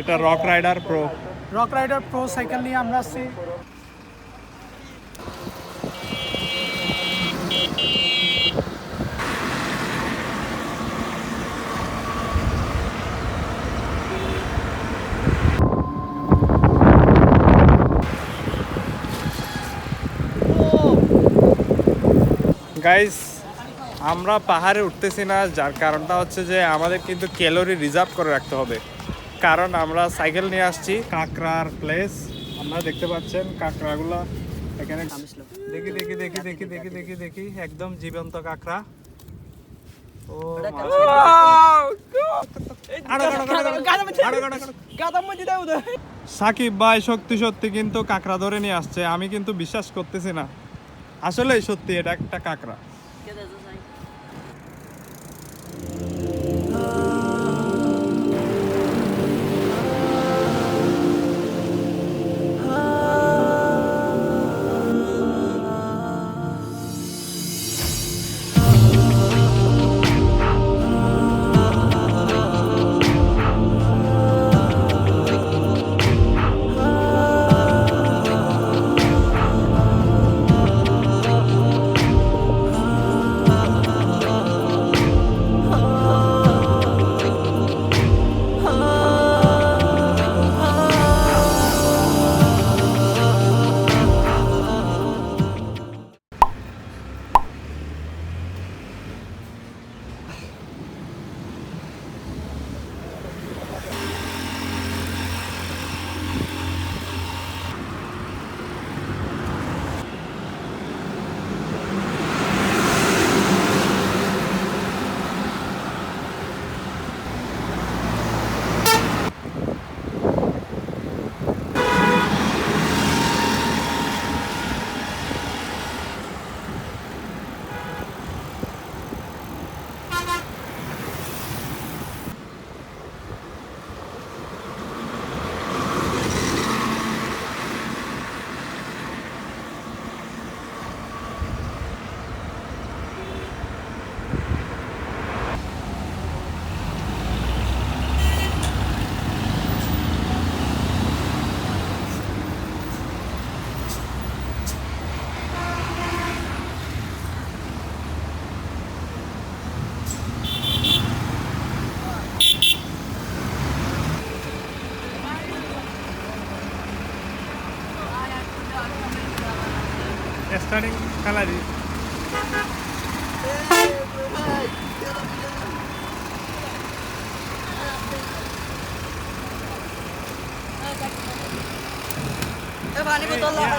এটা rock rider pro rock rider pro cycle নিয়ে আমরা আসছি। গাইস আমরা পাহাড়ে উঠতেছি না যার কারণটা হচ্ছে যে আমাদের কিন্তু ক্যালোরি রিজার্ভ করে রাখতে হবে। কারণ আমরা সাইকেল নিয়ে আসছি কাঁকড়ার প্লেস আপনারা দেখতে পাচ্ছেন কাঁকড়াগুলো এখানে দেখি দেখি দেখি দেখি দেখি দেখি দেখি একদম জীবন্ত কাঁকড়া। সাকিব ভাই সত্যি সত্যি কিন্তু কাঁকড়া ধরে নিয়ে আসছে। আমি কিন্তু বিশ্বাস করতেছি না। আসলে সত্যি এটা একটা কাঁকড়া।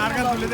আর গান তুলে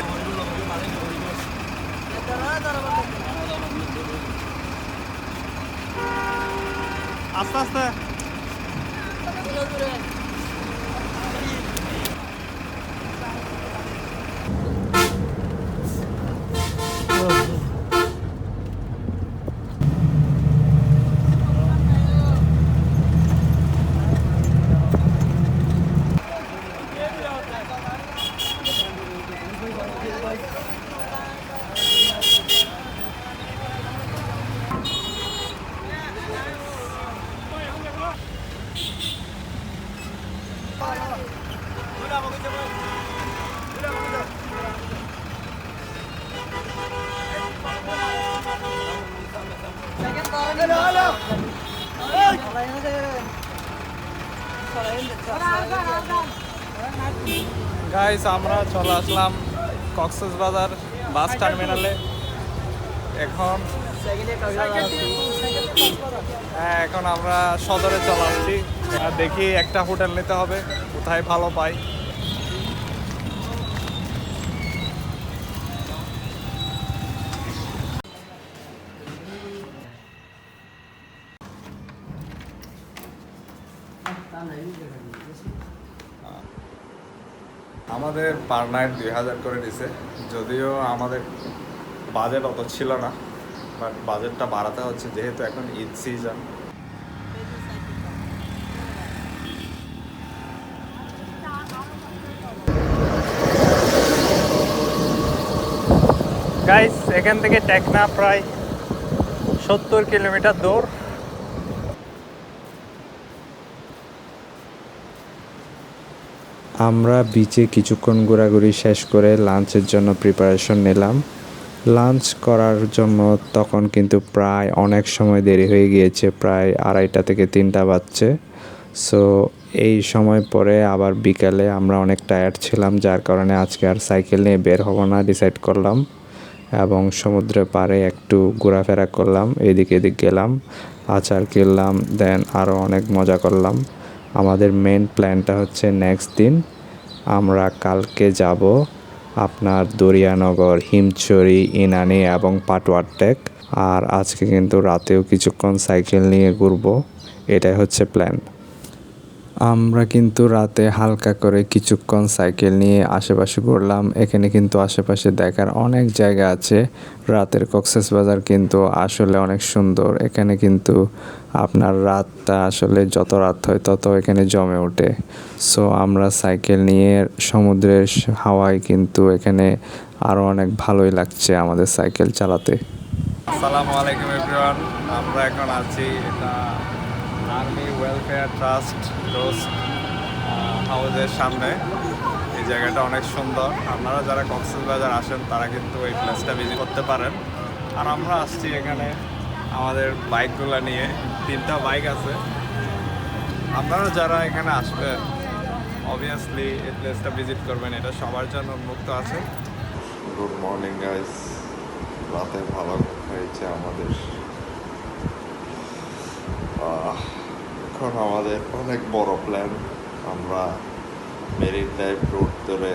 গাইস আমরা চলে আসলাম কক্সেস বাজার বাস টার্মিনালে। এখন হ্যাঁ এখন আমরা সদরে চলে আসছি। দেখি একটা হোটেল নিতে হবে, কোথায় ভালো পাই। আমাদের পার নাইট দুই হাজার করে দিছে। যদিও আমাদের বাজেট অত ছিল না বাট বাজেটটা বাড়াতে হচ্ছে, যেহেতু এখন ঈদ সিজন গাইস এখান থেকে টেকনা প্রায় সত্তর কিলোমিটার দূর। আমরা বিচে কিছুক্ষণ ঘোরাঘুরি শেষ করে লাঞ্চের জন্য প্রিপারেশন নিলাম। লাঞ্চ করার জন্য তখন কিন্তু প্রায় অনেক সময় দেরি হয়ে গিয়েছে, প্রায় আড়াইটা থেকে তিনটা বাজছে। সো এই সময় পরে আবার বিকালে আমরা অনেক টায়ার্ড ছিলাম, যার কারণে আজকে আর সাইকেল নিয়ে বের হব না ডিসাইড করলাম। এবং সমুদ্রের পাড়ে একটু ঘোরাফেরা করলাম এদিক এদিক গেলাম, আচার কিনলাম দেন আরও অনেক মজা করলাম। আমাদের মেন প্ল্যানটা হচ্ছে নেক্সট দিন। আমরা কালকে যাব আপনার দরিয়ানগর হিমচরি ইনানি এবং পাটওয়ার টেক। আর আজকে কিন্তু রাতেও কিছুক্ষণ সাইকেল নিয়ে ঘুরবো। এটাই হচ্ছে প্ল্যান আমরা কিন্তু রাতে হালকা করে কিছুক্ষণ সাইকেল নিয়ে আশেপাশে ঘুরলাম। এখানে কিন্তু আশেপাশে দেখার অনেক জায়গা আছে। রাতের কক্সেস বাজার কিন্তু আসলে অনেক সুন্দর। এখানে কিন্তু আপনার রাতটা আসলে যত রাত হয় তত এখানে জমে ওঠে। সো আমরা সাইকেল নিয়ে সমুদ্রের হাওয়ায় কিন্তু এখানে আরও অনেক ভালোই লাগছে আমাদের সাইকেল চালাতে। আসসালামু আলাইকুম এভরিওয়ান আমরা এখন আছি এটা আর্মি ওয়েলফেয়ার ট্রাস্ট রোজ হাউসের সামনে। এই জায়গাটা অনেক সুন্দর। আপনারা যারা কক্সবাজার আসেন, তারা কিন্তু এই প্লেসটা ভিজিট করতে পারেন। আর আমরা আসছি এখানে আমাদের বাইকগুলো নিয়ে তিনটা বাইক আছে। আপনারা যারা এখানে আসবেন অবভিয়াসলি এই প্লেসটা ভিজিট করবেন, এটা সবার জন্য উন্মুক্ত আছে। গুড মর্নিং গাইস রাতে ভালো হয়েছে আমাদের। এখন আমাদের অনেক বড় প্ল্যান আমরা মেরিন ড্রাইভ রুট ধরে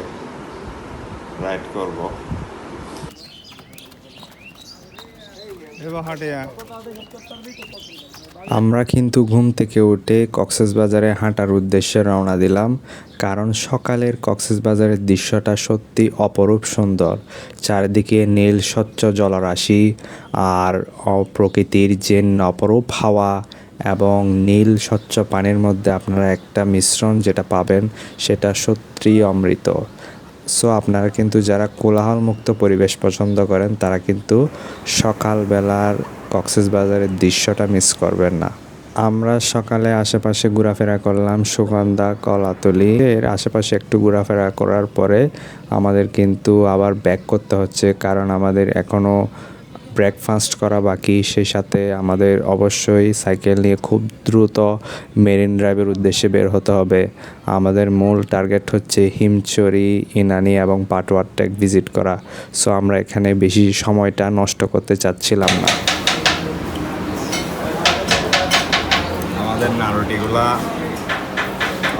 রাইড করব। আমরা কিন্তু ঘুম থেকে উঠে কক্সবাজারে হাঁটার উদ্দেশ্যে রওনা দিলাম, কারণ সকালের কক্সবাজারের দৃশ্যটা সত্যি অপরূপ সুন্দর। চারিদিকে নীল স্বচ্ছ জলরাশি আর প্রকৃতির যে অপরূপ হাওয়া এবং নীল স্বচ্ছ পানির মধ্যে আপনারা একটা মিশ্রণ যেটা পাবেন, সেটা সত্যি অমৃত। সো আপনারা কিন্তু যারা কোলাহলমুক্ত পরিবেশ পছন্দ করেন, তারা কিন্তু সকালবেলার কক্সেস বাজারের দৃশ্যটা মিস করবেন না। আমরা সকালে আশেপাশে ঘোরাফেরা করলাম সুগন্ধা, কলাতলি। এর আশেপাশে একটু ঘোরাফেরা করার পরে আমাদের কিন্তু আবার ব্যাক করতে হচ্ছে, কারণ আমাদের এখনও ব্রেকফাস্ট করা বাকি সেই সাথে আমাদের অবশ্যই সাইকেল নিয়ে খুব দ্রুত মেরিন ড্রাইভের উদ্দেশ্যে বের হতে হবে। আমাদের মূল টার্গেট হচ্ছে হিমচরি ইনানি এবং পাটওয়ার টেক ভিজিট করা। সো আমরা এখানে বেশি সময়টা নষ্ট করতে চাচ্ছিলাম না। আমাদের নারুটিগুলা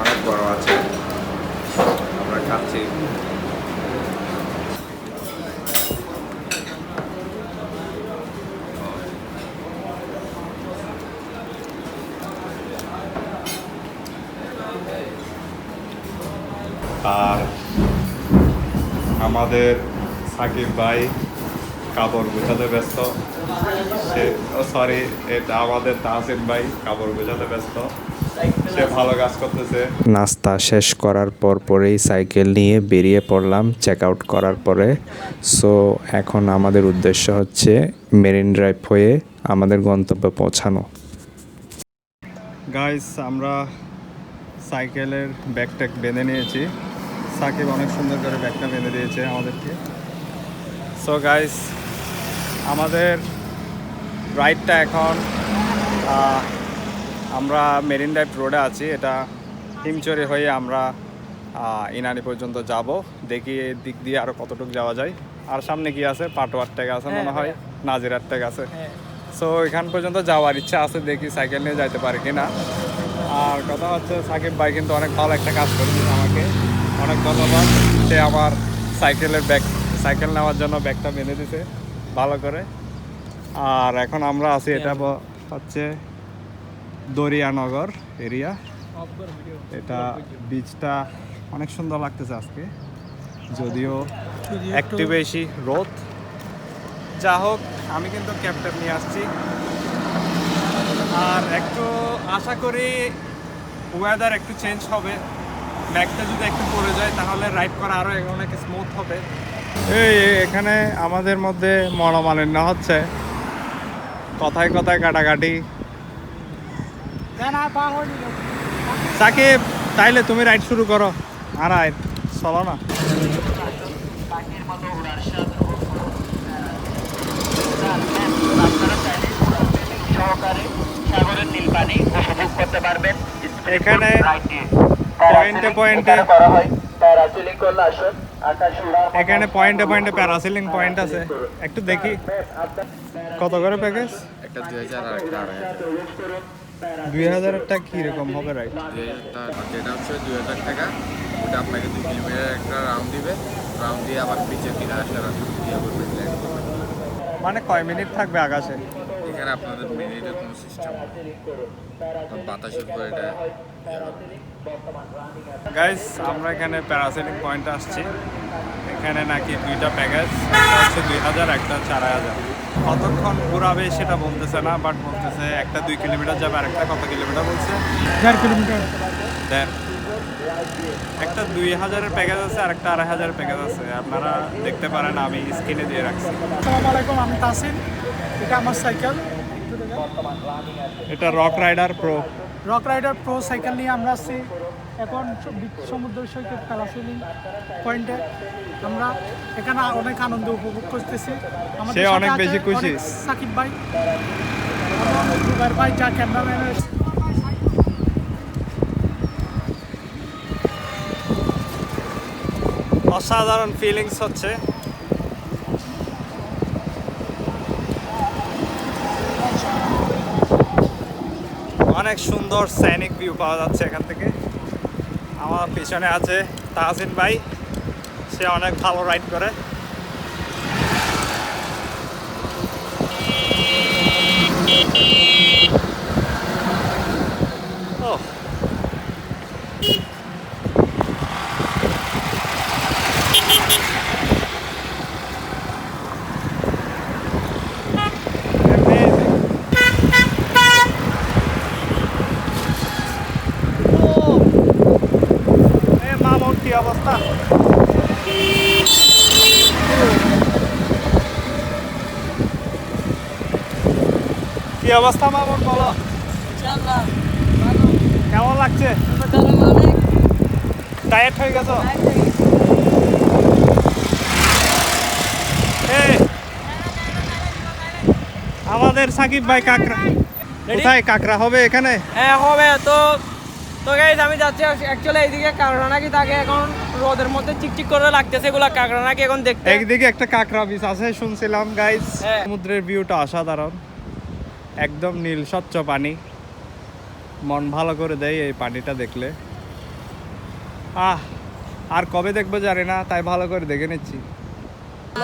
অনেক বড় আছে আমরা খাচ্ছি আর আমাদের সাকিব ভাই কাপড় গুছাতে ব্যস্ত। সে সরি এটা আমাদের তাহসিন ভাই কাপড় গোছাতে ব্যস্ত। সে ভালো কাজ করতেছে। নাস্তা শেষ করার পর পরেই সাইকেল নিয়ে বেরিয়ে পড়লাম চেক আউট করার পরে। সো এখন আমাদের উদ্দেশ্য হচ্ছে মেরিন ড্রাইভ হয়ে আমাদের গন্তব্যে পৌঁছানো। গাইস আমরা সাইকেলের ব্যাগটা বেঁধে নিয়েছি। সাকিব অনেক সুন্দর করে ব্যাগটা বেঁধে দিয়েছে আমাদেরকে। সো গাইস আমাদের রাইডটা এখন আমরা মেরিন ড্রাইভ রোডে আছি। এটা হিমচরে হয়ে আমরা ইনানি পর্যন্ত যাব। দেখি এই দিক দিয়ে আরও কতটুকু যাওয়া যায়। আর সামনে কি আছে? পাটোয়ার ট্যাগ আছে মনে হয় নাজিরার ট্যাগ আছে। সো এখান পর্যন্ত যাওয়ার ইচ্ছা আছে। দেখি সাইকেল নিয়ে যাইতে পারি কিনা। আর কথা হচ্ছে সাকিব ভাই কিন্তু অনেক ভালো একটা কাজ করেছে আমাকে। অনেক ধন্যবাদ। সে আমার সাইকেলের ব্যাগ সাইকেল নেওয়ার জন্য ব্যাগটা বেঁধে দিছে ভালো করে। আর এখন আমরা আছি এটা হচ্ছে দরিয়ানগর এরিয়া এটা বীজটা অনেক সুন্দর লাগতেছে আজকে। যদিও একটু বেশি রোদ। যা হোক আমি কিন্তু ক্যাপ্টেন নিয়ে আসছি। আর একটু আশা করি ওয়েদার একটু চেঞ্জ হবে। ব্যাগটা যদি একটু পড়ে যায় তাহলে রাইড করা আরও অনেক স্মুথ হবে। এই এখানে আমাদের মধ্যে মনোমালিন্য হচ্ছে। কথায় কথায় কাটাকাটি। সাকিব তাইলে তুমি রাইড শুরু করো। আড়াই চলো না। সাগরের নীল পানি উপভোগ করতে পারবেন। এখানে পয়েন্টে পয়েন্টে প্যারাসিলিং করলে আসুন আকাশ উড়া এখানে পয়েন্টে পয়েন্টে প্যারাসিলিং পয়েন্ট আছে। একটু দেখি। কত করে প্যাকেজ একটা দুই হাজার আর একটা হাজার দুই হাজারেরটা কীরকম হবে রাইট যেটা হচ্ছে দুই হাজার টাকা ওটা আপনাকে দুই কিলোমিটার একটা রাউন্ড দিবে রাউন্ড দিয়ে আবার একটা ইয়ে করবে মানে কয় মিনিট থাকবে আকাশে? এখানে আপনাদের মিনিটের কোনো সিস্টেম বাতাসের উপর এটা। গাইস আমরা এখানে প্যারাসিলিং পয়েন্টে আসছি। এখানে নাকি দুইটা প্যাকেজ একটা হচ্ছে দুই হাজার একটা চার হাজার। কতক্ষণ ঘুরাবে সেটা বলতেছে না বাট বলতেছে একটা দুই কিলোমিটার যাবে আর একটা কত কিলোমিটার বলছে? দেড় কিলোমিটার। দেন একটা দুই হাজারের প্যাকেজ আছে আর একটা আড়াই হাজারের প্যাকেজ আছে। আপনারা দেখতে পারেন আমি স্ক্রিনে দিয়ে রাখছি। আসসালামু আলাইকুম আমি তাসিন। এটা আমার সাইকেল এটা Rock Rider Pro Rock Rider Pro cycle নিয়ে আমরা আসছি। এখন সমুদ্র সৈকত প্যারাসিলিং পয়েন্টে আমরা এখানে অনেক আনন্দ উপভোগ করতেছি। সে অনেক বেশি খুশি। সাকিব ভাই। জুবাইর ভাই যা ক্যামেরাম্যান অসাধারণ ফিলিংস হচ্ছে। অনেক সুন্দর সাইনিক ভিউ পাওয়া যাচ্ছে এখান থেকে। আমার পিছনে আছে তাহসিন ভাই। সে অনেক ভালো রাইড করে। ওহ Amazing. এ মামুন কি অবস্থা মামুন বলো? কেমন লাগছে? ডায়েট হয়ে গেছো? আমাদের সাকিব ভাই কাকরা কোথায়? কাকরা হবে এখানে? হ্যাঁ হবে। তো তো গাইজ আমি যাচ্ছি অ্যাকচুয়ালি এইদিকে কারণ নাকি তাকে এখন? রোদের মধ্যে চিকচিক করে লাগতেছে এগুলা কাঁকড়া নাকি এখন দেখতে? একদিকে একটা কাকরা বিচ আছে শুনছিলাম গাইস হ্যাঁ। সমুদ্রের ভিউটা অসাধারণ। একদম নীল স্বচ্ছ পানি। মন ভালো করে দেয় এই পানিটা দেখলে। আহ আর কবে দেখব জানি না তাই ভালো করে দেখে নিচ্ছি।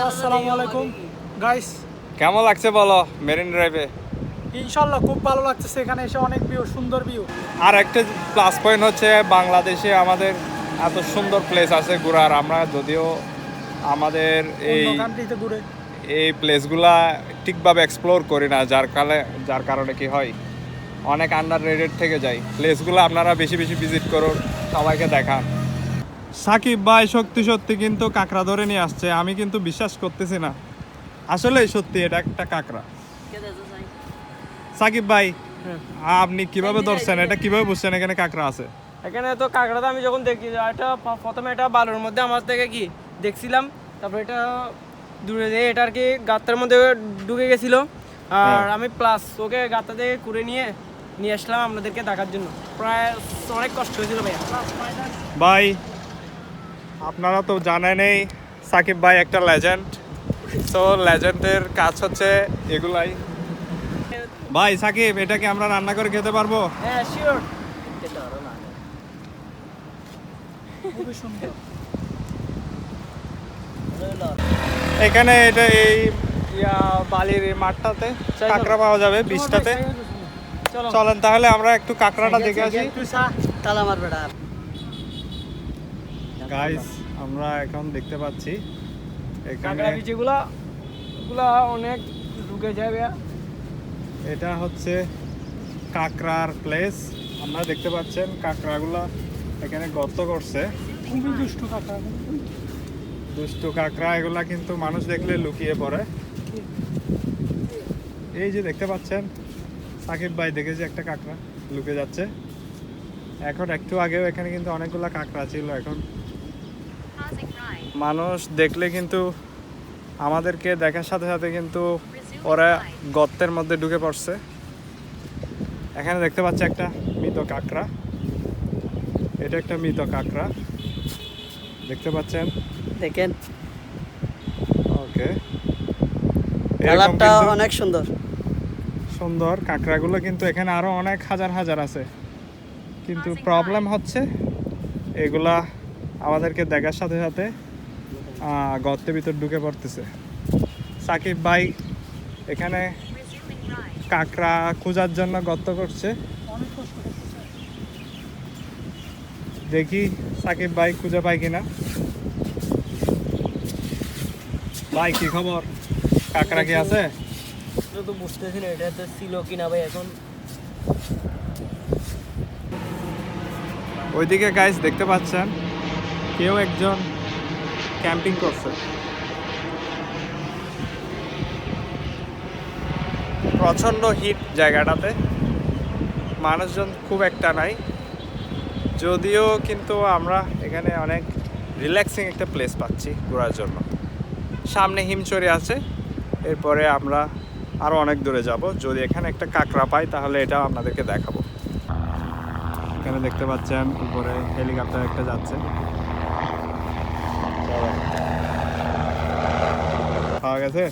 আসসালামু আলাইকুম। গাইস কেমন লাগছে বলো মেরিন ড্রাইভে ইনশাল্লাহ খুব ভালো লাগতেছে এখানে এসে অনেক ভিউ সুন্দর ভিউ আর একটা প্লাস পয়েন্ট হচ্ছে বাংলাদেশে আমাদের এত সুন্দর প্লেস আছে ঘোরার। আমরা যদিও আমাদের এই এই প্লেসগুলা ঠিকভাবে এক্সপ্লোর করি না যার কালে যার কারণে কি হয় অনেক আন্ডার রেটেড থেকে যাই। প্লেসগুলো আপনারা বেশি বেশি ভিজিট করুন সবাইকে দেখান। সাকিব ভাই সত্যি সত্যি কিন্তু কাঁকড়া ধরে নিয়ে আসছে আমি কিন্তু বিশ্বাস করতেছি না। আসলে সত্যি এটা একটা কাঁকড়া। সাকিব ভাই আপনি কীভাবে ধরছেন? এটা কীভাবে বুঝছেন এখানে কাঁকড়া আছে? এখানে তো কাঁকড়াটা আমি যখন দেখি এটা প্রথমে এটা বালুর মধ্যে আমার থেকে কি দেখছিলাম তারপরে এটা দূরে দিয়ে এটা আর কি গাত্তার মধ্যে ঢুকে গেছিল। আর হ্যাঁ। আমি প্লাস ওকে গাত্তা থেকে কুড়ে নিয়ে নিয়ে আসলাম আপনাদেরকে দেখার জন্য। প্রায় অনেক কষ্ট হয়েছিল ভাইয়া। ভাই আপনারা তো জানেনই সাকিব ভাই একটা লেজেন্ড তো লেজেন্ডের কাজ হচ্ছে এগুলাই। ভাই সাকিব এটা কি আমরা রান্না করে খেতে পারব? হ্যাঁ শিওর খুবই সুন্দর। এখানে এটা এই ইয়া বালির মাঠটাতে কাঁকড়া পাওয়া যাবে বীজটাতে। চলেন তাহলে আমরা একটু কাঁকড়াটা দেখে আসি। তালা মারবে গাইস আমরা এখন দেখতে পাচ্ছি কাঁকড়া অনেক ঢুকে যায় এটা হচ্ছে কাঁকড়ার প্লেস আপনারা দেখতে পাচ্ছেন কাঁকড়াগুলা এখানে গর্ত করছে। দুষ্টু কাঁকড়া। এগুলা কিন্তু মানুষ দেখলে লুকিয়ে পড়ে। এই যে দেখতে পাচ্ছেন, সাকিব ভাই দেখেছি একটা কাঁকড়া লুকে যাচ্ছে। এখন একটু আগেও এখানে কিন্তু অনেকগুলো কাঁকড়া ছিল এখন। মানুষ দেখলে কিন্তু আমাদেরকে দেখার সাথে সাথে কিন্তু ওরা গর্তের মধ্যে ঢুকে পড়ছে। এখানে দেখতে পাচ্ছি একটা মৃত কাঁকড়া। এটা একটা মৃত কাঁকড়া। দেখতে পাচ্ছেন? দেখেন। ওকে। কালারটা অনেক সুন্দর। সুন্দর। কাঁকড়াগুলো কিন্তু এখানে আরও অনেক হাজার হাজার আছে। কিন্তু প্রবলেম হচ্ছে এগুলা আমাদেরকে দেখার সাথে সাথে আহ, গর্তের ভিতর ঢুকে পড়তেছে। সাকিব ভাই এখানে কাঁকড়া খোঁজার জন্য গর্ত করছে অনেক কষ্ট করতেছে দেখি সাকিব ভাই খুঁজে পাই কিনা। ভাই কি খবর? কাঁকড়া কি আছে? এটা তো বুঝতেছি না ছিল কিনা ভাই এখন। ওইদিকে গাইস দেখতে পাচ্ছেন কেউ একজন ক্যাম্পিং করছে। প্রচণ্ড হিট জায়গাটাতে। মানুষজন খুব একটা নাই। যদিও কিন্তু আমরা এখানে অনেক রিল্যাক্সিং একটা প্লেস পাচ্ছি ঘোরার জন্য। সামনে হিমচরি আছে, এরপরে আমরা আরও অনেক দূরে যাব। যদি এখানে একটা কাঁকড়া পাই, তাহলে এটা আপনাদেরকে দেখাবো। এখানে দেখতে পাচ্ছেন উপরে হেলিকপ্টার একটা যাচ্ছে। পাওয়া গেছে?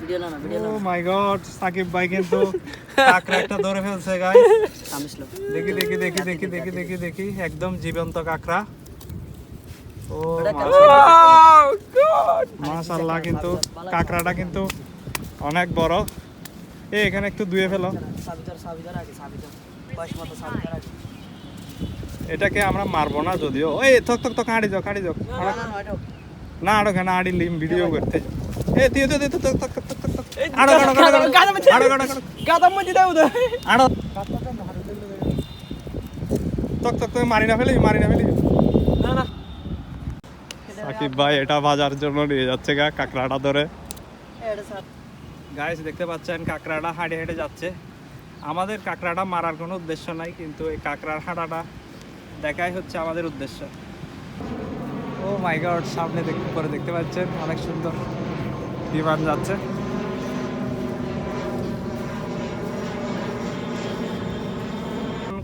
ভিডিও না না ভিডিও ও মাই গড সাকিব ভাই কিন্তু কাঁকড়া একটা ধরে ফেলছে গাইস দেখি দেখি দেখি দেখি দেখি দেখি দেখি। একদম জীবন্ত কাঁকড়া। ও কিন্তু কাঁকড়াটা কিন্তু অনেক বড়। এ এখানে একটু ধুয়ে ফেলো। সাবিতার সাবিতার আগে সাবিতার। বয়স মতো সাবিতার আগে। এটাকে আমরা মারবো না যদিও। এই থক থক থক হাঁড়ি যাও হাঁড়ি যাও। না না না এটা না আড়ো কেন আড়ি লিম ভিডিও করতে এ দিও দিও দিও থক থক থক থক থক আড়ো আড়ো আড়ো আড়ো আড়ো আড়ো গাদার মধ্যে দাও তো আড়ো তক তক তুমি মারি না ফেলি মারি না ফেলি সাকিব ভাই এটা বাজার জন্য নিয়ে যাচ্ছে গা কাঁকড়াটা ধরে গাইস দেখতে পাচ্ছেন কাঁকড়াটা হাঁটে হেঁটে যাচ্ছে আমাদের কাঁকড়াটা মারার কোনো উদ্দেশ্য নাই কিন্তু এই কাঁকড়ার হাঁটাটা দেখাই হচ্ছে আমাদের উদ্দেশ্য ও মাই গড, সামনে দেখতে পরে দেখতে পাচ্ছেন, অনেক সুন্দর বিমান যাচ্ছে।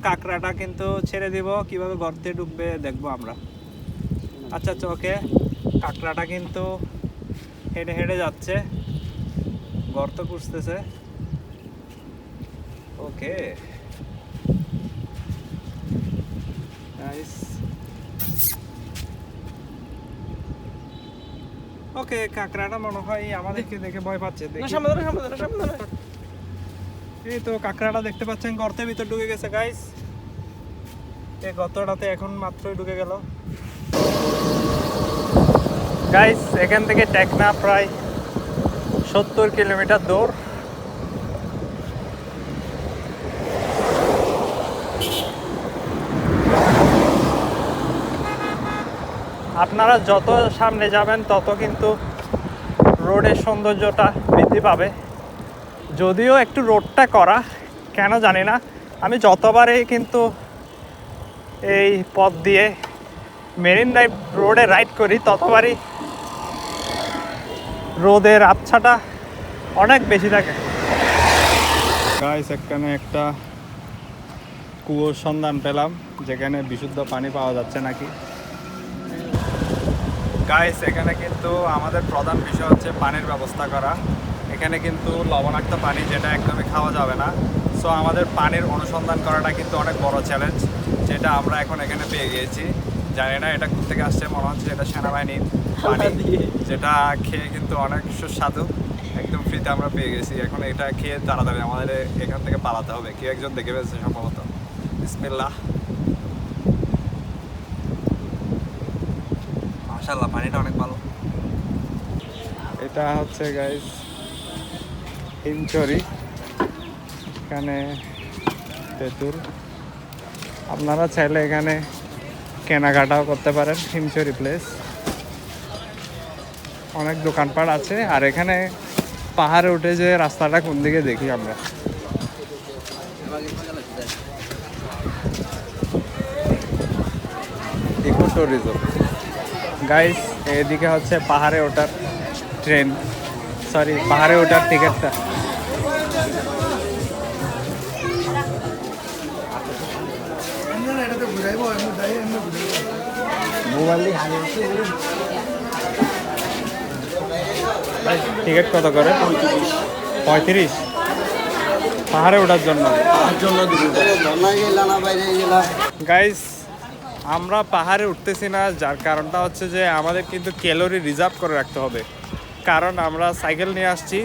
কাঁকড়াটা কিন্তু ছেড়ে দিব, কীভাবে গর্তে ডুববে দেখব আমরা। আচ্ছা আচ্ছা ওকে। কাঁকড়াটা কিন্তু হেঁটে হেঁটে যাচ্ছে, গর্ত খুঁজতেছে। ওকে। নাইস ওকে কাঁকড়াটা মনে হয় আমাদেরকে দেখে ভয় পাচ্ছে এই তো কাঁকড়াটা দেখতে পাচ্ছেন গর্তের ভিতর ঢুকে গেছে গাইস এই গর্তটাতে এখন মাত্রই ঢুকে গেল। গাইস এখান থেকে টেকনা প্রায় সত্তর কিলোমিটার দূর। আপনারা যত সামনে যাবেন, তত কিন্তু রোডের সৌন্দর্যটা বৃদ্ধি পাবে। যদিও একটু রোডটা করা, কেন জানি না। আমি যতবারই কিন্তু এই পথ দিয়ে মেরিন ড্রাইভ রোডে রাইড করি, ততবারই রোদের আচ্ছাটা অনেক বেশি থাকে। এখানে একটা কুয়োর সন্ধান পেলাম, যেখানে বিশুদ্ধ পানি পাওয়া যাচ্ছে নাকি? গাইস এখানে কিন্তু আমাদের প্রধান বিষয় হচ্ছে পানির ব্যবস্থা করা। এখানে কিন্তু লবণাক্ত পানি যেটা একদমই খাওয়া যাবে না। সো আমাদের পানির অনুসন্ধান করাটা কিন্তু অনেক বড় চ্যালেঞ্জ যেটা আমরা এখন এখানে পেয়ে গিয়েছি। জানি না এটা থেকে আসছে মনে হচ্ছে এটা সেনাবাহিনীর পানি যেটা খেয়ে কিন্তু অনেক সুস্বাদু। একদম ফ্রিতে আমরা পেয়ে গেছি। এখন এটা খেয়ে তাড়াতাড়ি আমাদের এখান থেকে পালাতে হবে। কেউ একজন দেখে ফেলছে সম্ভবত। বিসমিল্লাহ। মাশাল্লাহ পানিটা অনেক ভালো। এটা হচ্ছে গাইস হিমচরি এখানে তেঁতুল। আপনারা চাইলে এখানে কেনাকাটাও করতে পারেন হিমচরি প্লেস অনেক দোকানপাট আছে, আর এখানে পাহাড়ে উঠে যে রাস্তাটা কোন দিকে দেখি আমরা? ইকো ট্যুরিজম গাইস এদিকে হচ্ছে পাহাড়ে ওঠার ট্রেন সরি পাহাড়ে ওঠার টিকিটটা টিকিট কত করে? পঁয়ত্রিশ। পাহাড়ে ওঠার জন্য। গাইস আমরা পাহাড়ে উঠতেছি না, যার কারণটা হচ্ছে যে আমাদের কিন্তু ক্যালোরি রিজার্ভ করে রাখতে হবে। কারণ আমরা সাইকেল নিয়ে আসছি,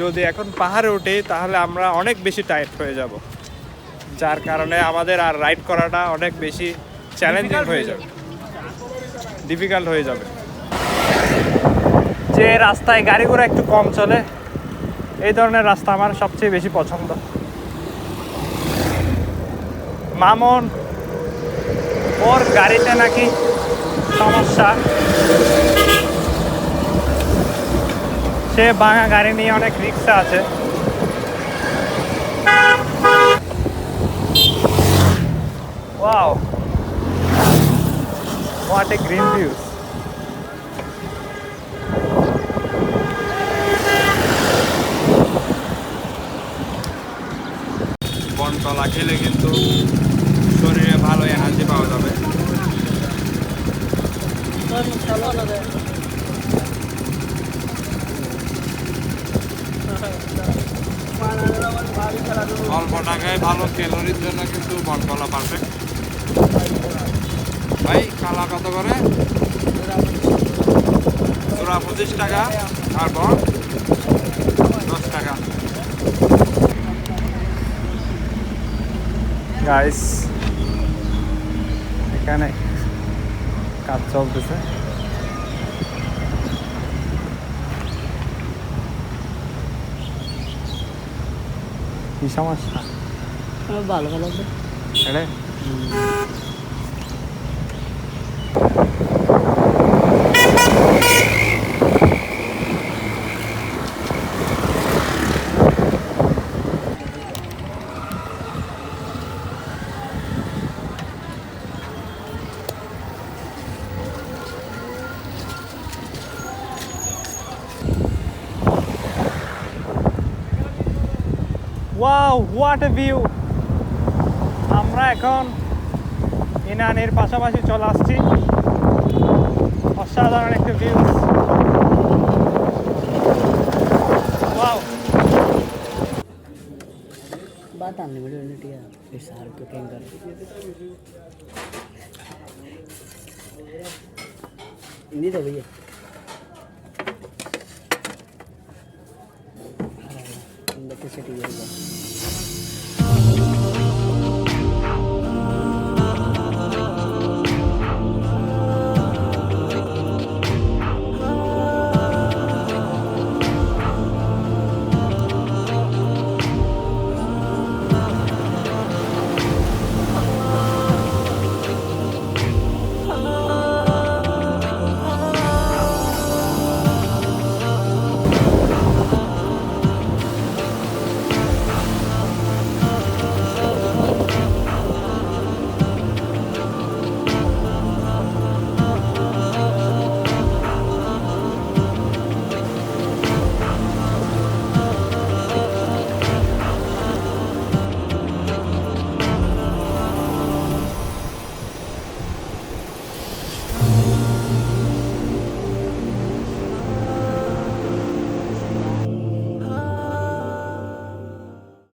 যদি এখন পাহাড়ে উঠি, তাহলে আমরা অনেক বেশি টাইট হয়ে যাব। যার কারণে আমাদের আর রাইড করাটা অনেক বেশি চ্যালেঞ্জিং হয়ে যাবে। ডিফিকাল্ট হয়ে যাবে। যে রাস্তায় গাড়ি ঘোড়া একটু কম চলে, এই ধরনের রাস্তা আমার সবচেয়ে বেশি পছন্দ। মামন ওর গাড়িতে নাকি সমস্যা। সে ভাঙা গাড়ি নিয়ে অনেক রিক্সা আছে। গ্রিন ভিউজ বনতলা খেলে কিন্তু শরীরে ভালো এনার্জি পাওয়া যাবে। অল্প টাকায় ভালো ক্যালোরির জন্য কিন্তু বনতলা পারফেক্ট ভাই কালা কত করে? চূড়া পঁচিশ টাকা আর বন দশ টাকা। গাইস এখানে কাজ চলতেছে। কি সমস্যা? ভালো ভালো এড়ে ওয়াও হোয়াট এ ভিউ আমরা এখন ইনানির পাশাপাশি চলে আসছি অসাধারণ একটা ভিউ ওয়াও बात अनलिमिटेड यूनिट है इस साल के कैंकर नहीं तो भैया अंदर से सिटी